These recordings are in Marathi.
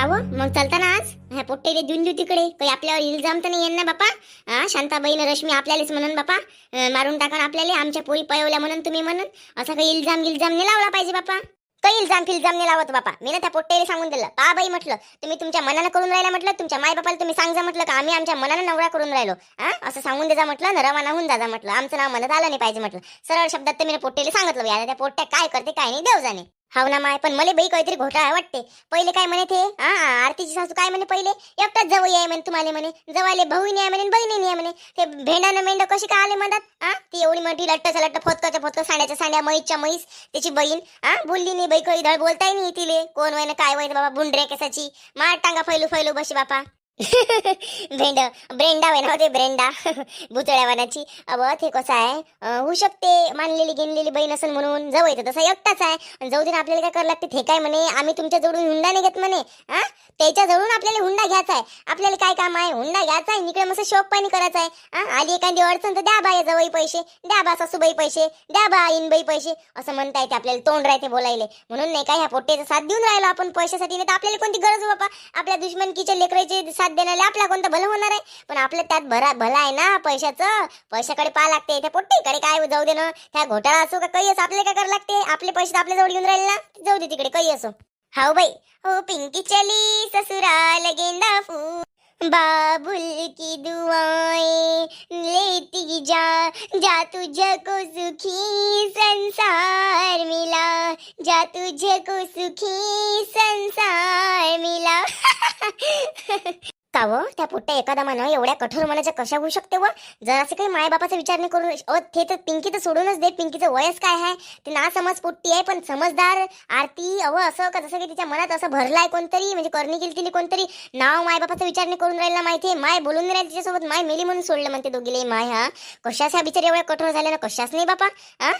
काव मग चलताना आज? ह्या पोट्टेले देऊन देऊ तिकडे. काही आपल्यावर इल्झाम तर नाही येणार ना बापा? हा शांताबाईनं रश्मी आपल्यालाच म्हणून बापा. अं, मारून टाका आपल्याला. आमच्या पोरी पळवल्या म्हणून तुम्ही म्हणून. असा काही इल्जाम गिल्जाम नाही लावला पाहिजे बापा. काही इल्जाम फिल्जाम नाही लावत बापा. मी ना त्या पोट्टेले सांगून दिलं. पा बाई म्हटलं तुम्ही तुमच्या मनानं करून राहिला म्हटलं तुमच्या माय बापाला तुम्ही सांगा म्हटलं का? आम्ही आमच्या मनानं नवरा करून राहिलो. हा असं सांगून देजा म्हटलं ना रवाना होऊन जाजा म्हटलं. आमचं नाव म्हणत आलं नाही पाहिजे म्हटलं. सरळ शब्दात तर मी सांगितलं. बाई, त्या पोट्ट्या काय करते काय नाही देव जाणे. हाव ना माय पण मला बाई काहीतरी घोटाळा वाटते. पहिले काय म्हणे ते हा आरतीची सासू काय म्हणे पहिले? एकटाच जवळ आहे म्हणे तुम्हाला म्हणे. जवाले भाऊ नाही म्हणे बहिणी नाही म्हणे. ते भेंडानं मेंढ कशी काय आले म्हणतात हा ती एवढी मोठी लट्टच्या लट्ट फोतकाच्या फोतका सांड्याच्या सांड्या म्हैसच्या म्हैस त्याची बहीण. हा बोलली नाही बाई काही धड बोलताय नाही तिले कोण वय काय वय बाबा बुंडऱ्या केसाची. मार टांगा फैलू फैलू बशी बापा. भेंड ब्रेंडा वय होते ते ब्रेंडा. भुतळ्या वनाची. अब ते कसं आहे? होऊ शकते. मानलेली गेलेली बहीण असेल म्हणून. जवळ येतं तसा एकटाच आहे. आणि जाऊ दे आपल्याला काय करायला लागते? ते काय म्हणे? आम्ही तुमच्या जवळून हुंडा नाही घेत म्हणे. हा त्याच्या जवळून आपल्याला हुंडा घ्यायचा आहे. आपल्याला काय काम आहे? हुंडा घ्यायचा आहे. इकडे मस्त शोक पाणी करायचं आहे. हा आली एखादी अडचण तर द्या बा जवळ पैसे. द्या बा सासूबाई पैसे. द्या बा इनबाई पैसे. असं म्हणता येते आपल्याला. तोंड राहते बोलायले. म्हणून नाही काय ह्या पोट्टेचा साथ देऊन राहिलो आपण. पैशासाठी नाही तर आपल्याला कोणती गरज बाबा? बापा आपल्या दुश्मनकीच्या लेकराचे साथ देण्याला आपला कोणतं भलं होणार आहे? पण आपलं त्यात भरा भला आहे ना पैशाचं. पैशाकडे पाहा लागते इथे पोट्टीकडे काय हो, जाऊ दे ना. त्या घोटाळा असो का काही असो आपल्याला काय करावं लागते? आपले पैसे तर आपल्या जवळ घेऊन राहिले ना. जाऊ दे तिकडे काही असो. हाव बाई. हो पिंकी चली ससुराल गेंदा फू बाबुल की दुआएं लेती जा जा तुझको सुखी संसार मिला. जा तुझको सुखी संसार मिला. का व त्या पोट्या एखादा मानव एवढ्या कठोर मनाच्या कशा होऊ शकते व? जरासे काही मायबापाचा विचार नाही करून अ ते तर पिंकी तर सोडूनच दे. पिंकीचं वयस काय आहे? ते ना समज पोट्टी आहे पण समजदार आरती अव असं का जसं की तिच्या मनात असं भरलं आहे कोणतरी म्हणजे करणी केली तिने कोणतरी नाव मायबापाचा विचार नाही करून राहिला माहितीये माय बोलून राहील तिच्यासोबत माय मेली म्हणून सोडलं म्हणते दोघीले. माय हा? कशाच ह्या बिचार एवढ्या कठोर झाल्या ना? कशाच नाही बापा? हा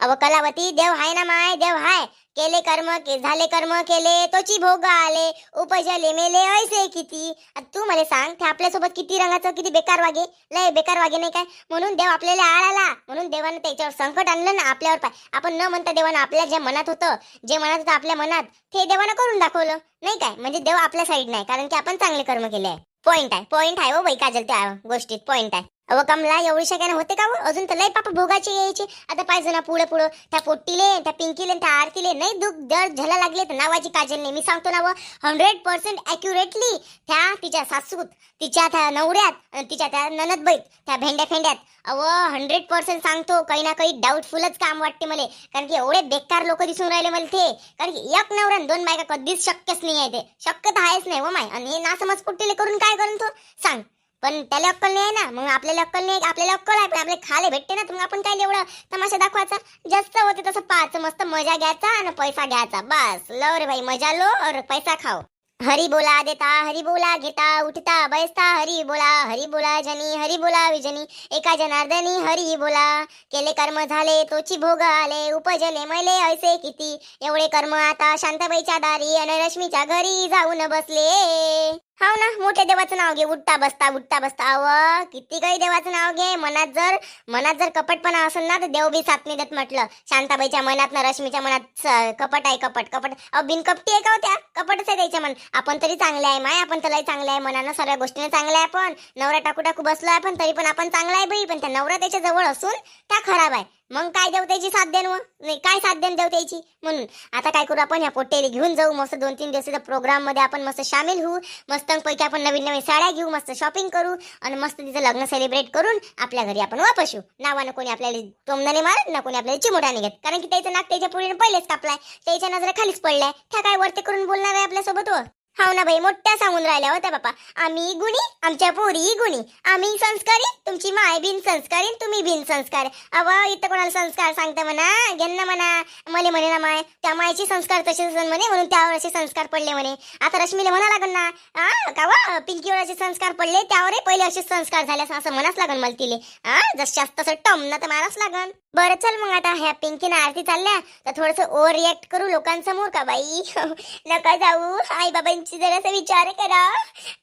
अव कलावती देव हाय ना माय देव हाय. केले कर्म के झाले कर्म केले तोची भोग आले. उपजले मेले ऐसे किती. तू मला सांग ते आपल्यासोबत किती रंगाचं किती बेकार वागे? लय बेकार वागे नाही काय? म्हणून देव आपल्याला आळाला. म्हणून देवानं त्याच्यावर संकट आणलं ना आपल्यावर पाय. आपण न म्हणता देवानं आपल्या जे मनात होतं जे मनात होतं आपल्या मनात ते देवानं करून दाखवलं. नाही काय? म्हणजे देव आपल्या साईड नाही कारण की आपण चांगले कर्म केले आहे. पॉईंट आहे. पॉईंट आहे हो बाई काजल त्या गोष्टीत. पॉईंट आहे. अव कमला एवढी शक्यानं होते का हो? अजून तर लय पापा भोगाचे यायचे. आता पाहिजे ना पुढं पुढं. त्या पोट्टीले त्या पिंकीले त्या आरतीले नाही दुःख दर झाला लागले तर नावाची काजल नाही मी सांगतो ना हंड्रेड पर्सेंट अॅक्युरेटली त्या तिच्या सासूत तिच्या त्या नवऱ्यात आणि तिच्या त्या ननदबाईत त्या भेंड्या फेंड्यात. अव हंड्रेड पर्सेंट सांगतो. काही ना काही डाऊटफुलच काम वाटते मला. कारण की एवढे बेकार लोक दिसून राहिले मला ते. कारण की एक नवरा आणि दोन बायका कधीच शक्यच नाही आहे ते. शक्य तर आहेच नाही व माय. आणि हे नासमज पोट्टीले करून काय करून तो? सांग. पण त्याला अक्कल नाही आहे ना मग आपल्याला अक्कल नाही आपल्याला अक्कल आहे पण आपल्याला खाले भेटते ना तर मग आपण काय एवढं तमाशा दाखवायचा? जास्त होते तसं पाच मस्त मजा घ्यायचा आणि पैसा घ्यायचा. बस लव रे भाई मजा लो और पैसा खाओ. हरी बोला देता हरी बोला घेता उठता बैसता हरी बोला हरी बोला जनी हरी बोला विजनी एका जनार्दनी हरी बोला. केले कर्म झाले तोची भोग आले उपजले मैले ऐसे किती. एवढे कर्म आता शांताबाईच्या दारी आणि रश्मीच्या घरी जाऊन बसले. हाव ना मोठ्या देवाचं नाव घे उठता बसता उठता बसता. अव किती काही देवाचं नाव घे. मनात जर मनात जर कपटपणा असेल ना तर देव बी साथ नाही देत म्हटलं. शांताबाईच्या मनात ना रश्मीच्या मनात कपट आहे कपट कपट. अहो बिनकपटी आहे का होत्या कपटच आहे त्याच्या मन. आपण तरी चांगले आहे माय आपण तरी चांगले आहे. मनानं सगळ्या गोष्टीने चांगले आहे आपण. नवरा टाकू टाकू बसलो आहे पण तरी पण आपण चांगला आहे बाई. पण त्या नवरा त्याच्याजवळ असून त्या खराब आहे. मग काय देवतेची त्याची साथ देण व? नाही काय साथ देण देवतेची म्हणून. आता काय करू आपण? ह्या पोट्टेरी घेऊन जाऊ मस्त दोन तीन दिवसाच्या प्रोग्राममध्ये आपण मस्त सामील होऊ मस्त पैकी आपण नवीन नवीन साड्या घेऊ मस्त शॉपिंग करू आणि मस्त तिचं लग्न सेलिब्रेट करून आपल्या घरी आपण वापस येऊ. नावानं कोणी आपल्याला तोमनाने मारत ना कोणी आपल्याला चिमोटाने घेत. कारण की त्याचं नाक त्याच्या पुढे पहिलेच कापलाय. त्याच्या नजरा खालीच पडलाय. त्या काय वरती करून बोलणार आहे आपल्यासोबत व? हाव ना बाई मोठ्या सांगून राहिल्या होत्या बापा. आम्ही गुणी आमच्या पोरी गुणी. आम्ही संस्कारी तुमची माय बिन संस्कारी तुम्ही बिन संस्कार. अव इथं कोणाला संस्कार सांगता म्हणा घेणं म्हणा. मले म्हणे ना माय त्या मायचे संस्कार तसेच म्हणे म्हणून त्यावर असे संस्कार पडले म्हणे. आता रश्मीला म्हणा लागण ना आ का वा पिंकीवर असे संस्कार पडले त्यावर पहिले असे संस्कार झाले असं- म्हणाच लागन मला तिले. आ जसं जास्त तसं टम ना तर माराच लागन. बरं चल मग आता ह्या पिंकीनं आरती चालल्या तर थोडस ओव्हर रिॲक्ट करू लोकांसमोर का बाई? नका जाऊ आई बाबांची आमची जरासा विचार करा.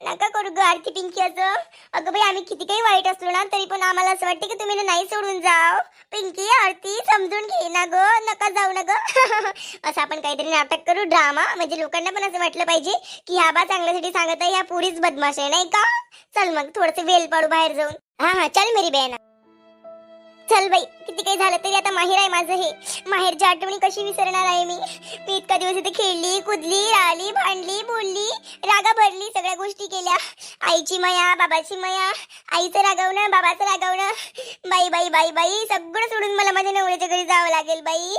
नका करू ग आरती पिंकी असं अगं बाई आम्ही किती काही वाईट असलो ना तरी पण आम्हाला असं वाटतं की तुम्ही नाही सोडून जाव. पिंकी आरती समजून घे ना ग. नका जाऊ ना ग. असं आपण काहीतरी नाटक करू ड्रामा म्हणजे लोकांना पण असं वाटलं पाहिजे की ह्या बा चांगल्यासाठी सांगत आहे ह्या पुरीच बदमाश आहे नाही का? चल मग थोडस वेल पाडू बाहेर जाऊन. हा हा चल मेरी बहन. चल बाई किती काही झालं तरी आता माहेर आहे माझं हे. माहेरची आठवणी कशी विसरणार आहे मी? मी इतका दिवस इथे खेळली कुदली राहिली भांडली बोलली रागा भरली सगळ्या गोष्टी केल्या. आईची माया बाबाची माया आईचं रागवणं बाबाचं रागवणं. बाई बाई बाई बाई सगळं सोडून मला माझ्या नवऱ्याच्या घरी जावं लागेल बाई.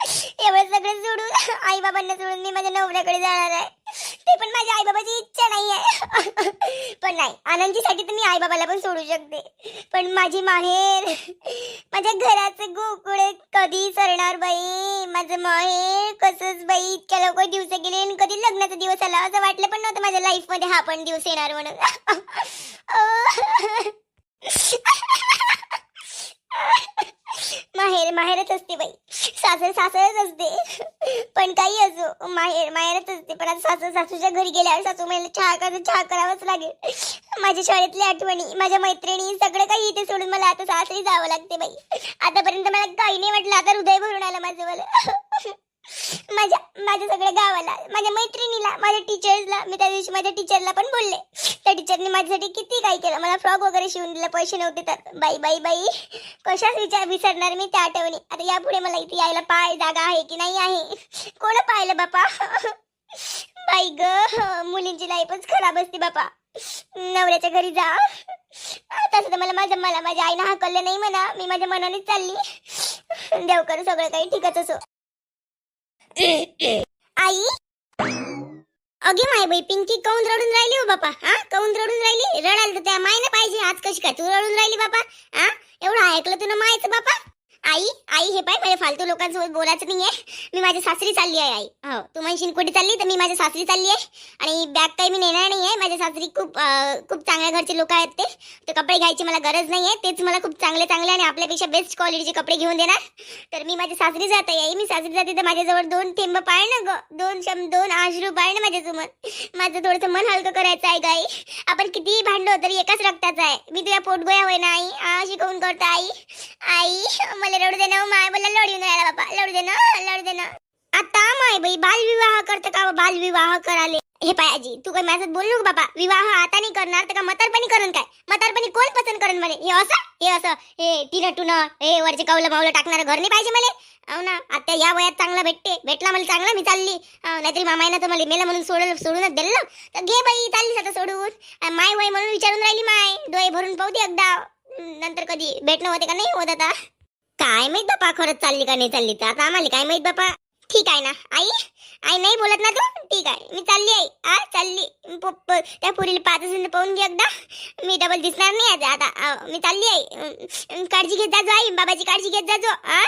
एवढं सगळं सोडून आई बाबांना सोडून मी माझ्या नवऱ्याकडे जाणार आहे. ते पण माझ्या आई बाबाची इच्छा नाही आहे पण नाही आनंदीसाठी तर मी आई बाबाला पण सोडू शकते. पण माझी माहेर माझ्या घराचं गोकुळ कधी सरणार बाई? माझं माहेर कसंच बाई इतक्या लवकर दिवस गेले आणि कधी लग्नाचा दिवस आला असं वाटलं पण नव्हतं माझ्या लाईफमध्ये हा पण दिवस येणार म्हणून. माहेर माहेरच असते बाई. सासर सासरच असते. पण काही असो माहेर माहेरच असते. पण आता सासर सासूच्या घरी गेल्यावर सासू मला चहा करायचं चहा करावंच लागेल. माझ्या शाळेतल्या आठवणी माझ्या मैत्रिणी सगळं काही इथे सोडून मला आता सासरी जावं लागते बाई. आतापर्यंत मला काही नाही वाटलं. आता हृदय भरून आलं माझं मला. माझ्या माझ्या सगळ्या गावाला माझ्या मैत्रिणीला माझ्या टीचर्सला मी त्या दिवशी माझ्या टीचरला पण बोलले. त्या टीचरने माझ्यासाठी किती काही केलं? मला फ्रॉक वगैरे शिवून दिलं पैसे नव्हते तर. बाई बाई बाई कशाच विचार विसरणार मी त्या आठवणी. आता यापुढे मला इथे यायला पाय जागा आहे की नाही आहे? कोण पाहिलं बापा? बाई ग मुलींची लाईफच खराब असते बापा. नवऱ्याच्या घरी जा. तसं तर मला माझ्या मला माझ्या आईनं हाकललं नाही म्हणा. मी माझ्या मनानेच चालली. देव करू सगळं काही ठीकच असो. आई? अगे माय बाई पिंकी कौन रडून राहिली हो बापा? हा? कौन रडून राहिली? रडाल तर त्या मायनं पाहिजे. आज कशी काय तू रडून राहिली बापा? हा? एवढं ऐकलं तुला मायचं बापा. आई आई हे पाय माझ्या फालतू लोकांसोबत बोलायचं नाहीये. मी माझ्या सासरी चालली आहे आई. हो तू म्हणशील कुठे चालली? तर मी माझ्या सासरी चालली आहे. आणि बॅग काही मी नेणार नाही आहे माझ्या सासरी खूप अं, खूप चांगल्या घरचे लोक आहेत ते. तर कपडे घ्यायची मला गरज नाही आहे तेच मला खूप चांगले चांगले आणि आपल्यापेक्षा बेस्ट क्वालिटीचे कपडे घेऊन देणार. तर मी माझ्या सासरी जात आहे मी सासरी जाते तर माझ्याजवळ दोन थेंब पाळ ना ग. दोन शम दोन आश्रू पाळ ना माझ्यासमोर. माझं थोडंसं मन हलकं करायचं आहे गाई आपण कितीही भांडलो तरी एकाच रक्ताचं आहे. मी तुझ्या पोटगोया होय ना आई. अशी काऊन करतो आई. आई मला रडू दे ना हो माय मला लढू नाही बाबा लढू दे ना लढू दे ना. आता माय बाई बालविवाह करतं का हो? बालविवाह कराले. हे पाय आजी तू काय माझ्यात बोल नको बाबा विवाह आता नाही करणार तर का मतारपणी करण काय? मतारपणी कोण पसंत करण मला? हे असं हे असं हे तिनं टुनं हे वरचे कावलं मावलं टाकणारं घर नाही पाहिजे मला? हो ना आता या वयात चांगला भेटते भेटला मला चांगला मी चालली. हो, नाहीतरी मामाईनं तर मला मेला म्हणून सोडलं सोडूनच दिलं. ना तर घे बाई चाललीस आता सोडून. माय वय म्हणून विचारून राहिली माय डोळे भरून पाहू दे एकदा. नंतर कधी भेटणं होते का नाही होत आता? काय माहीत बापा खरंच चालली का नाही चालली तर? आता आम्हाला काय माहीत बापा? ठीक आहे ना आई? आई नाही बोलत ना तू? ठीक आहे मी चालली आई. आ चालली. प- त्या पुरीला पाच असून पाहून घे एकदा. मी डबल दिसणार नाही आता आता आ, मी चालली आई. काळजी घेत जाजो आई. बाबाची काळजी घेत जाजो आ?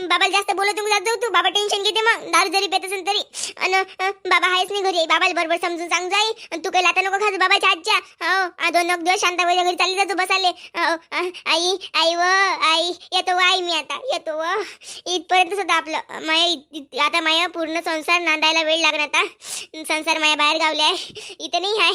बाबाला जास्त बोलत नको जात जाऊ तू. बाबा टेन्शन घेते मग. दारू जरी पेत असेल तरी. अन बाबा आहेच नाही घरी. बाबाला बरोबर समजून सांग जाई अन तू काही लाता नको खाजो बाबाच्या आजच्या. हो आ, दोन एक दिवस शांताबाईच्या घरी चालली जातो बसाले. हो, आ, आई आई व आई. येतो व आई मी आता. येतो व. इथपर्यंत सुद्धा आपलं माया इत- इत- आता माया पूर्ण संसार ना नांदायला वेळ लागणार आता. संसार माया बाहेर गावले आहे. इथं नाही आहे.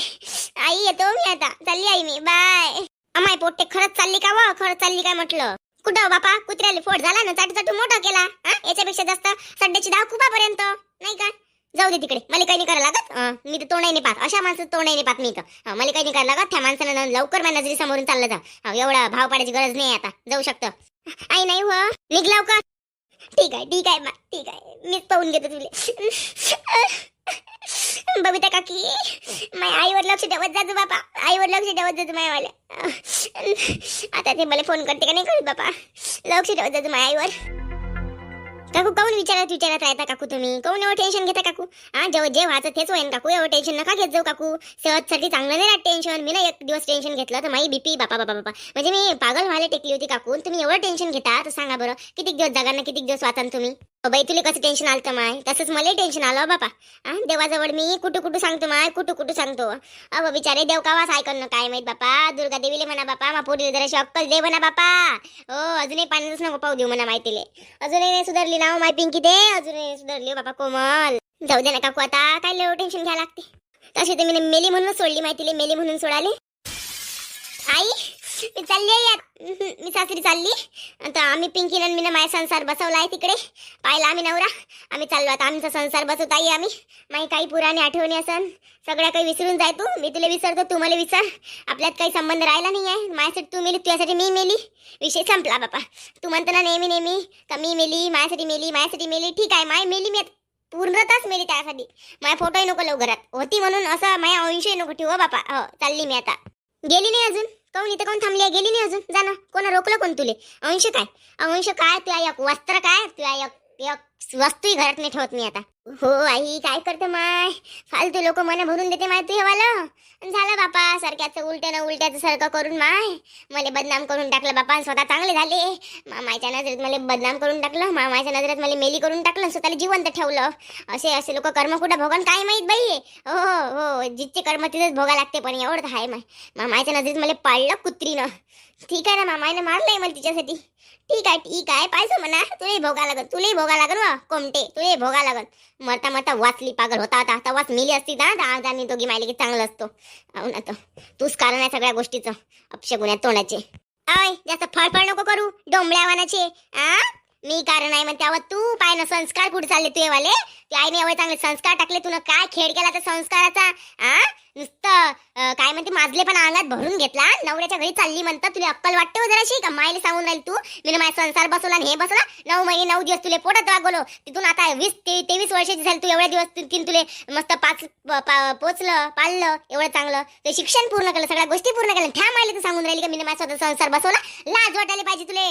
आई येतो मी आता. चालली आई मी. बाय. अमाय पोट्टे खरंच चालली का व? खरंच चालली काय म्हटलं? कुठं हो बापा? कुत्र्याला फोड झाला ना चाटू चाटू मोठा केला. याच्यापेक्षा जास्त सड्ड्याची धाव कुपापर्यंत नाही का? जाऊ दे तिकडे. मला काही नाही करायला लागत. मी तर तोंडाई नाही पाहत. अशा माणसं तोंडाई नाही पाहत मी तर मला काही नाही करायला लागत. त्या माणसानं लवकर माझ्या नजरी समोरून चाललं जा. एवढा भाव पाडायची गरज नाही आता. जाऊ शकतं. आई नाही हो. निघ लवकर. ठीक आहे ठीक आहे मा ठीक आहे. मीच पाहून घेतो तुले. बबिता काकी माझ्या आईवर लक्ष ठेवत जातो बापा. आईवर लक्ष ठेवत जातो माझ्यावाल्या आता ते मला फोन करते का नाही करत बापा? लक्ष ठेवत जातो माझ्या आईवर काकू काऊन विचारत विचारत राहता काकू तुम्ही? काऊन एवढं टेन्शन घेता काकू? हा जेव्हा जे व्हायचं तेच होईन काकू एवढं टेन्शन नका घेत जाऊ काकू. सहजसाठी चांगलं नाही राहत टेन्शन मी ना एक दिवस टेन्शन घेतलं तर माझी बीपी बापा बापा बापा. म्हणजे मी पागल व्हायला टेकली होती काकू. तुम्ही एवढं टेन्शन घेता तर सांगा बरं. किती दिवस जगा ना किती दिवस वाचाल तुम्ही? बाई तुला कसं टेन्शन आलं माय? तसंच मला टेन्शन आलं बापा. हा देवाजवळ मी कुठं कुठं सांगतो माय? कुठं कुठं सांगतो? अहो बिचारे देव कावास ऐकणं काय माहीत बापा? दुर्गा देवीले म्हणा बापा मा पोरीला जरा अक्कल दे म्हणा बापा. हो अजूनही पाण्यातच नको पाहू देऊ म्हणा माहितीले अजूनही नाही सुधारली ना हो माय पिंकी ते? अजूनही सुधारली हो बापा कोमल. जाऊ दे ना काकू आता काय लेव टेन्शन घ्या लागते. तशी तर मी मेली म्हणून सोडली माहितीले मेली म्हणून सोडाले. आई! मी चालली आहे यार. मी सासरी चालली. आता आम्ही पिंकी आणि मी माझा संसार बसवला आहे तिकडे. पाहिला आम्ही नवरा. आम्ही चाललो आता आमचा संसार बसवत आहे आम्ही. माही काही पुराणी आठवणी असन. सगळ्या काही विसरून जाय तू. मी तुला विसरतो तू मला विसर. आपल्यात काही संबंध राहिला नाही आहे माझ्यासाठी तू मेली तुझ्यासाठी मी मेली. विषय संपला बापा. तू म्हणतो ना नेहमी नेहमी का मी मेली माझ्यासाठी मेली माझ्यासाठी मेली. ठीक आहे माय मेली मी पूर्णताच पूर्णतच मेली त्यासाठी. माझ्या फोटोही नको लव घरात होती म्हणून असं माझ्या अंशही नको ठेव हो बापा. हो चालली मी आता. गेली नाही अजून? काऊन इथं कोण थांबली आहे? गेली नाही अजून? जाणं कोणा रोकलं रोखलं कोण तुले? अंश काय? अंश काय? तुला एक वस्त्र काय? तुला एक एक वस्तूही घरात नाही ठेवत मी आता. हो आई काय करते माय? फालतू लोक मन भरून देते माय तू हेवालं झालं बापा सारख्याचं उलट्या ना उलट्याचं सारखं करून माय. मला बदनाम करून टाकलं बापा स्वतः चांगले झाले. मामाच्या नजरेत मला बदनाम करून टाकलं मामाच्या नजरेत मला मेली करून टाकलं स्वतःला जिवंत ठेवलं. असे असे लोक कर्म कुठं भोगन काय माहीत बाई? हो हो हो जितचे कर्म तिथेच भोगा लागते पण एवढं आहे माय. मामाच्या नजरेत मला पाळलं कुत्रीनं. ठीक आहे ना मामाने मारलंय मला तिच्यासाठी. ठीक आहे ठीक आहे. पाहिजे म्हणा. तुलाही भोगा लागल तुलाही भोगा लागल वा कोमटे. तुलाही भोगा लागल मरता मरता वाचली पागल होता आता आता वाच मिली असती ना तर आज दोघी मायले की चांगलं असतो. हो ना तूच कारण आहे सगळ्या गोष्टीचं. अपशगुन्या तोंडाचे. आय जास्त फळफळ नको करू. डोंबळ्या वानाचे. आ? मी कारण आहे म्हणते अहो तू पाय ना संस्कार कुठे चालले तुझे वाले त्या आईने एवढे चांगले संस्कार टाकले तुला काय खेळ केला त्या संस्काराचा? आ? नुसतं काय म्हणते माजले पण अंगात भरून घेतला. नवऱ्याच्या घरी चालली म्हणतात तुला अक्कल वाटते हो जराशी? का मायला सांगून राहील तू? मी माझा संसार बसवला हे बसवला. नऊ महिने नऊ दिवस तुले पोटात वागवलो. तिथून आता वीस ते तेवीस वर्षाची झाली तू एवढ्या दिवस तिथून तुले मस्त पाच पा- पोचलं पाळलं एवढं चांगलं. ते शिक्षण पूर्ण केलं सगळ्या गोष्टी पूर्ण केल्या. ठ्या मायला तर सांगून राहिली का मी माझा स्वतः संसार बसवला? लाज वाटायला पाहिजे तुले.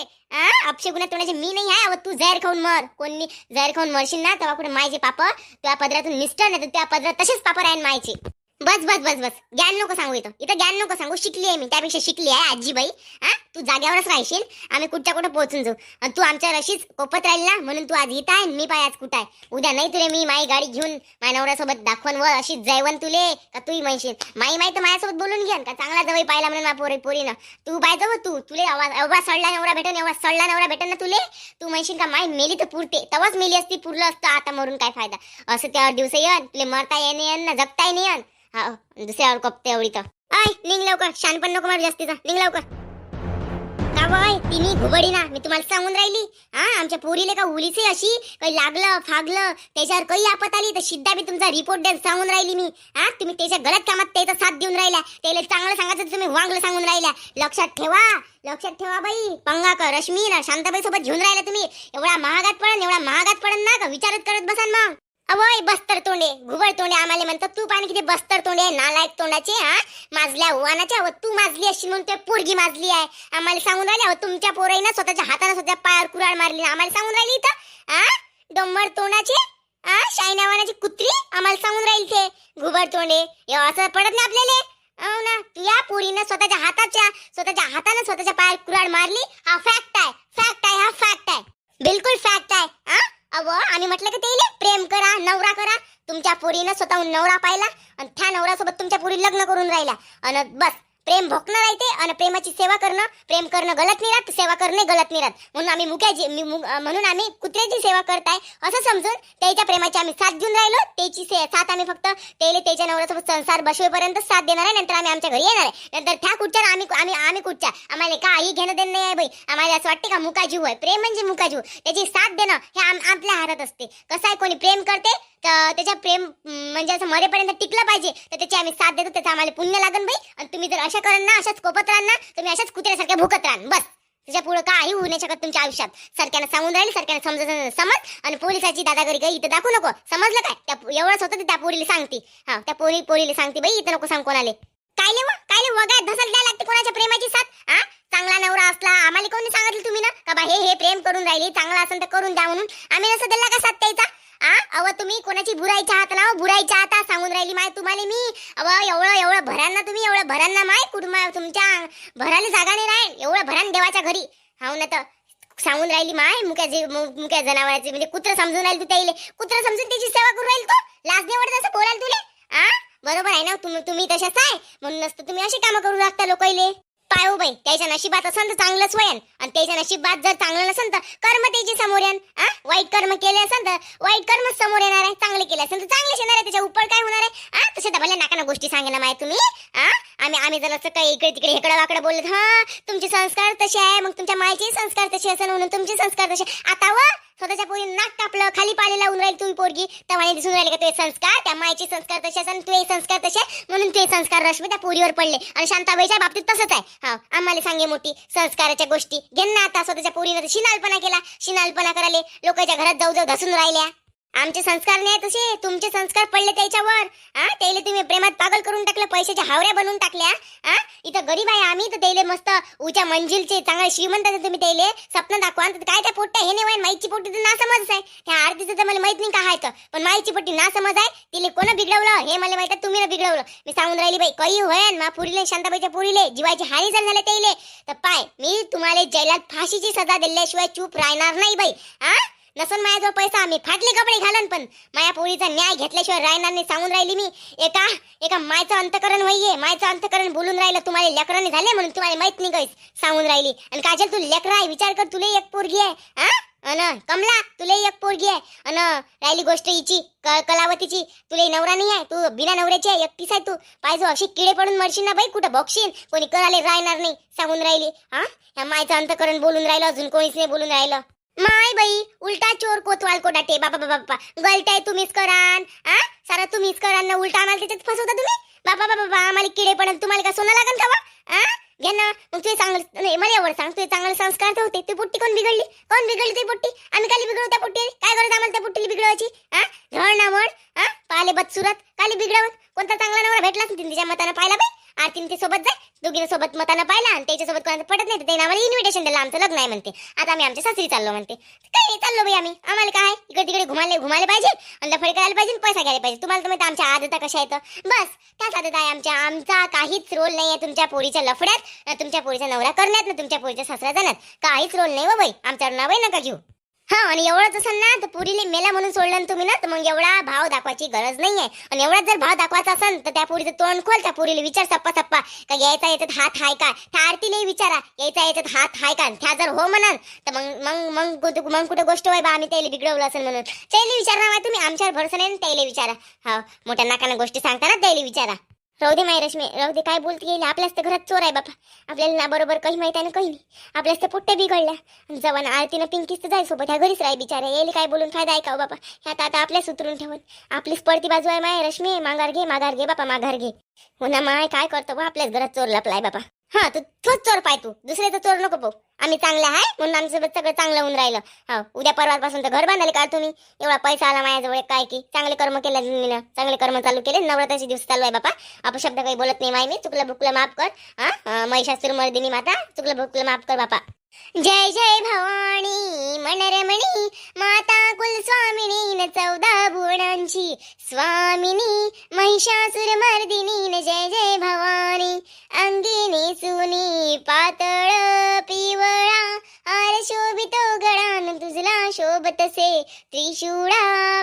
अपशे गुन्हा तोंडाचे मी नाही आहे तू जहर खाऊन मर. कोणी जहर खाऊन मरशील ना तेव्हा कुठे मायचे पाप त्या पदरातून मिस्टर नाही तर त्या पदरात तसेच पाप राहीन मायचे. बस बस बस बस. ज्ञान नको सांगू इथं. इथं ज्ञान नको सांगू. शिकली आहे मी. त्यापेक्षा शिकली आहे आजीबाई. हा? तू जाग्यावरच राहशील. आम्ही कुठच्या कुठं पोहोचून जाऊ. आणि तू आमच्या रशीच कोपत राहील ना? म्हणून तू आज इथं आहे मी पाय आज कुठं आहे? उद्या नाही तुले मी माई गाडी घेऊन माझ्या नवऱ्यासोबत दाखवून वर अशी जैवन तुले का तूही म्हणशील? माई माई तर माझ्यासोबत बोलून घेन का चांगला जवळ पाहिला म्हणून माझ्या पोरी पोरीनं. तू पाहिजे जाऊ तू. तुले आवाज एवढा सडला नवरा भेटन एवढा सडला नवरा भेटन ना तुले? तू म्हणशील का माई मेली तर पुरते. तवाच मेली असती पुरलं असतं. आता मरून काय फायदा? असं त्यावर दिवस येन. तुले मरता येणे येन ना जगता येणे येन. हा दुसऱ्यावर कोपते आवडीत आय निघ लवकर. शान पण नको मारू जास्तीचा. निघ लवकर. का बाय घुबडी ना. मी तुम्हाला सांगून राहिली. हा आमच्या पोरीले का उलीचे अशी? काही लागलं फागलं त्याच्यावर काही आपत आली? तर सिद्धा मी तुमचा रिपोर्ट द्या सांगून राहिली मी. हा तुम्ही त्याच्या गलत कामात त्याचा साथ देऊन राहिला त्याला चांगलं सांगायचं तुम्ही वांगलं सांगून राहिल्या. लक्षात ठेवा. लक्षात ठेवा बाई. पंगाकर रश्मी ना शांताबाई सोबत घेऊन राहिला तुम्ही. एवढा महागात पडन एवढा महागात पडन ना का विचारत करत बसान मग. अवय बस्तर तोंडे घुबड तोंडे आम्हाला म्हणतात तू पाणी किती बस्तर तोंडे आहे, नालायक तोंडाचे हा? माजल्या वानाच्या व तू माजली अशी म्हणून ते पोरगी माजली आहे. आम्हाला सांगून राहिले अहो, तुमच्या पोराईनं स्वतःच्या हाताने स्वतः पायावर कुराड मारली आम्हाला सांगून राहिली इथं हा? डोंबर तोंडाचे हा? शायना वानाची कुत्री आम्हाला सांगून राहील ते. घुबड तोंडे असं पडत नाही आपल्याला. हो ना या पोरीनं स्वतःच्या हाताच्या स्वतःच्या हाताने स्वतःच्या पायावर कुराड मारली. हा फॅक्ट आहे फॅक्ट आहे हा फॅक्ट आहे. बिलकुल फॅक्ट आहे. अव आम्ही म्हटलं की ते प्रेम करा नवरा करा. तुमच्या पोरीनं स्वतःहून नवरा पाहिला आणि त्या नवऱ्यासोबत तुमच्या पोरी लग्न करून राहिला आणि बस प्रेम भोकणं राहते आणि प्रेमाची सेवा करणं प्रेम करणं गलत नाही राहत सेवा करणे गलत नाही राहत. म्हणून आम्ही मुक्याची म्हणून आम्ही कुत्र्याची सेवा करताय असं समजून त्याच्या प्रेमाची आम्ही साथ देऊन राहिलो. त्याची से- साथ आम्ही फक्त त्याला त्याच्या नवऱ्यासोबत संसार बसवेपर्यंत साथ देणार आहे नंतर आम्ही आमच्या घरी येणार आहे. नंतर त्या कुठच्या आम्ही आम्ही आम्ही कुठच्या? आम्हाला काही घेणं देणं नाही आहे बाई. आम्हाला असं वाटते का मुकाजीव आहे प्रेम म्हणजे मुकाजीव त्याची साथ देणं हे आम आपल्या हातात असते. कसं आहे कोणी प्रेम करते तर त्याच्या प्रेम म्हणजे असं मरेपर्यंत टिकलं पाहिजे तर त्याची आम्ही साथ देतो त्याचं आम्हाला पुण्य लागन बाई. आणि तुम्ही जर अशा कराल ना अशाच कोपत राहाल तुम्ही अशाच कुत्र्यासारख्या भुकत राहाल बस. तुझ्या पुढे काही होऊ नाही शकत तुमच्या आयुष्यात. सरकारनं सांगून राहील सरकारनं समजत समज आणि पोलिसाची दादागिरी काही इथं दाखवू नको. समजलं काय? त्या एवढंच होतं त्या पोरीला सांगते. हा त्या पोरी पोरीला सांगते बाई इथं नको सांग कोणाले. कायले व कायले वगात धसल द्या लागते कोणाच्या प्रेमाची साथ? हा? चांगला नवरा असला आम्हाला कोणी सांगितलं तुम्ही ना? का बा हे हे प्रेम करून राहिली चांगला असेल तर करून द्या म्हणून. आम्ही नसं दिला का साथ द्यायचा आ? अव तुम्ही कोणाची बुराई चाहत ना हो, बुराई चाहता सांगून राहिली माय तुम्हाला मी. अव एवढं एवढं भरांना तुम्ही एवढं भरांना माय कुटुंबा तुमच्या भराने जागा नाही राहील. एवढं भरान देवाच्या घरी. हाव ना तर सांगून राहिली माय मुक्या जे मुक्या जनावरांचे म्हणजे कुत्र समजून राहील तू त्याईले. कुत्र समजून त्याची सेवा करून राहील तो? लाज नाही वाटत असं बोलाल तुले? आ? बरोबर आहे ना तुम्ही तुम्ही तशाच आहे. म्हणून नसतं तुम्ही अशी कामं करू लागता लोकाईले पाय हो बाई त्याच्या नशिबात असं तर चांगलंच वयन आणि त्याच्या नशिबात जर चांगलं नसेल तर कर्म त्याची समोर येन. आ? वाईट कर्म केले असेल तर वाईट कर्म समोर येणार आहे. चांगले केले असेल तर चांगलेच येणार आहे त्याच्या उपर काय होणार आहे? आ? तसे दबल्या नाकाना गोष्टी सांगायला माहिती तुम्ही. आ? आम्ही आम्ही जर असं काही इकडे तिकडे हेकडं वाकडं बोलत हा तुमचे संस्कार तसे आहे. मग तुमच्या मायचे संस्कार तसे असेल म्हणून तुमचे संस्कार तसे. आता व स्वतःच्या पोरी नाक टापलं खाली पाळी लावून राहील तुम्ही पोरगी. तवाने दिसून राहिले का तुझे संस्कार? त्या मायचे संस्कार तसे असन तुझे संस्कार तसे म्हणून तुझे संस्कार रश्मी त्या पोरीवर पडले. आणि शांताबाईच्या बाबतीत तसंच आहे. हा आम्हाला सांगे मोठी संस्काराच्या गोष्टी. घेणं ना आता स्वतःच्या पोरीनं शिनालपणा केला. शिनालपणा कराले लोकांच्या घरात जाऊ जाऊ धसून राहिल्या. आमचे संस्कार नाही तसे. तुमचे संस्कार पडले त्याच्यावर. हा त्याला तुम्ही प्रेमात पागल करून टाकलं पैशाच्या हावऱ्या बनवून टाकल्या. हा इथं गरीब आहे आम्ही तर त्याला मस्त उच्या मंजिलचे चांगले श्रीमंत तुम्ही त्याले. स्वप्न दाखवा. तर काय त्या पोट्ट्या हे नाही माईची पोटी तर ना समज आहे. त्या आरतीचं तर मला माहीत नाही काय आहे तर पण माईची पोटी ना समज आहे. तिले कोण बिघडवलं? हे मला माहीत आहे तुम्ही ना बिघडवलं. मी सांगून राहिली बाई काही होय मा पुरीले शांताबाईच्या पुरीले जीवाची हानी जर झाले त्याले तर पाय मी तुम्हाला जैलात फाशीची सजा दिल्याशिवाय चूप राहणार नाही बाई. हा नसन माझ्याजवळ पैसा आम्ही फाटले कपडे घालन पण. माया पोरीचा न्याय घेतल्याशिवाय राहणार नाही सांगून राहिली मी. एका एका मायचं अंतकरण होईये मायचं अंतकरण बोलून राहिलं तुम्हाला लेकराने झाले म्हणून तुम्हाला माहीत नाही काहीच सांगून राहिली. आणि काजल तू लेकर आहे विचार कर तुला एक पोरगी आहे हा? अन कमला तुला एक पोरगी आहे. अन राहिली गोष्ट हिची क- कलावतीची तुला नवरा नाही आहे तू बिना नवऱ्याची आहे एकटीच आहे तू. पाहिजे अशी किडे पडून मरशील ना बाई कुठं बघशील कोणी करायला राहणार नाही सांगून राहिली हा? या मायचं अंतकरण बोलून राहिलं अजून कोणीच नाही बोलून राहिलं. माय बाई उलटा चोर कोतवाल कोटाटे. बाबा बाबा बाबा. गलताय तुम्हीच करान. आ? सारा तुम्हीच करान. ना उलटा आम्हाला त्याच्यात फसवता तुम्ही? बाबा बाबा बाबा आम्हाला किडे पडन. तुम्हाला का सोनं लागन का हा आ? घे ना. मग तुझे चांगलं नाही मला एवढं सांग. तुझे चांगले संस्कार तर होते. ती पुट्टी कोण बिघडली? कोण बिघडली ती पुट्टी? आम्ही काली बिघडू त्या पुट्टी काय गरज आम्हाला त्या पुट्टीला बिघडवायची? हा धड ना म्हण हा पाले बदसुरत. काली बिघडवत. कोणता चांगला नवरा भेटलाच नाही तिच्या मतानं पाहिला बाई? आरतीने ते सोबत जाय दोघीने सोबत मताना पाहिला आणि त्याच्यासोबत कोणाचं पटत नाही तर त्याने आम्हाला इन्व्हिटेशन दिलं आमचं लग्न आहे म्हणते. आता आम्ही आमच्या सासरी चाललो म्हणते. काय नाही चाललो बाई आम्ही? आम्हाला काय? इकडे तिकडे घुमाले घुमाले पाहिजे आणि लफडे करायला पाहिजे पैसा घ्यायला पाहिजे. तुम्हाला तर माहिती आमच्या आदता कशा येतं बस त्याच आदत आहे आमच्या. आमचा काहीच रोल नाही आहे तुमच्या पोरीच्या लफड्यात तुमच्या पोरीचा नवरा करण्यात ना तुमच्या पोरीच्या सासरा जाण्यात. काहीच रोल नाही हो बाई. आमच्यावर नावही नका घेऊ. हा आणि एवढंच असेल ना तर पुरीले मेला म्हणून सोडलं ना तुम्ही ना तर मग एवढा भाव दाखवायची गरज नाहीये. आणि एवढा जर भाव दाखवायचा असेल तर त्या पुरीचं तोंड खोल त्या पुरीला विचार सप्पा सप्पा का यायचा याच्यात हात हाय का? त्या आरतीलाही विचारा यायचा याच्यात हात हाय का? त्या जर हो म्हणाल तर मग मग मग कुठं- मग कुठं गोष्ट होय बा आम्ही त्याला बिघडवलं असेल म्हणून. त्याला विचारणार तुम्ही आमच्यावर भरसा नाही ना त्याला विचारा. हा मोठ्या नाकानं गोष्टी सांगता ना त्याला विचारा. राहू दे माय रश्मी राहू दे काय बोलते गेली आपल्याच तर घरात चोर आहे बापा. आपल्याला ना बरोबर काही माहिती आहे ना काही नाही. आपल्याच तर पोट्ट्या बिघडल्या. जवान आरतीनं पिंकीच तर जाय सोबत ह्या घरीच राही बिचारा. येईल काय बोलून फायदा आहे का हो बापा? ह्यात आता आपल्याच उतरून ठेवून. आपलीच पडती बाजू आहे माय रश्मी. माघार घे माघार घे बापा माघार घे. हो ना माय काय करतो बा? आपल्याच घरात चोर लपलाय बापा. हा तू तोच चोर पाय तू. दुसरे तर चोर नको पाहू. आम्ही चांगले आहे म्हणून आमच्यासोबत सगळं चांगलं होऊन राहिलं. हो उद्या परवापासून तर घर बांधाले का तुम्ही. एवढा पैसा आला माझ्याजवळ काय की? चांगले कर्म केले मी चांगले कर्म चालू केले नवरात्राचे दिवस चालू आहे बापा. आपण शब्द काही बोलत नाही माय मी. चुकलं बुकलं माफ कर. हा? महिषासूर मर्दिनी माता चुकलं बुकलं माफ कर बापा. जय जय भवानी मनरमणी माता कुलस्वामिनी न चौदा भुवनांची. स्वामिनी महिषासुर मर्दिनी न जय जय भवानी. अंगिनी सुनी पातळ पिव पिवळा आर शोभितो गळान तुझला शोभतसे त्रिशूळा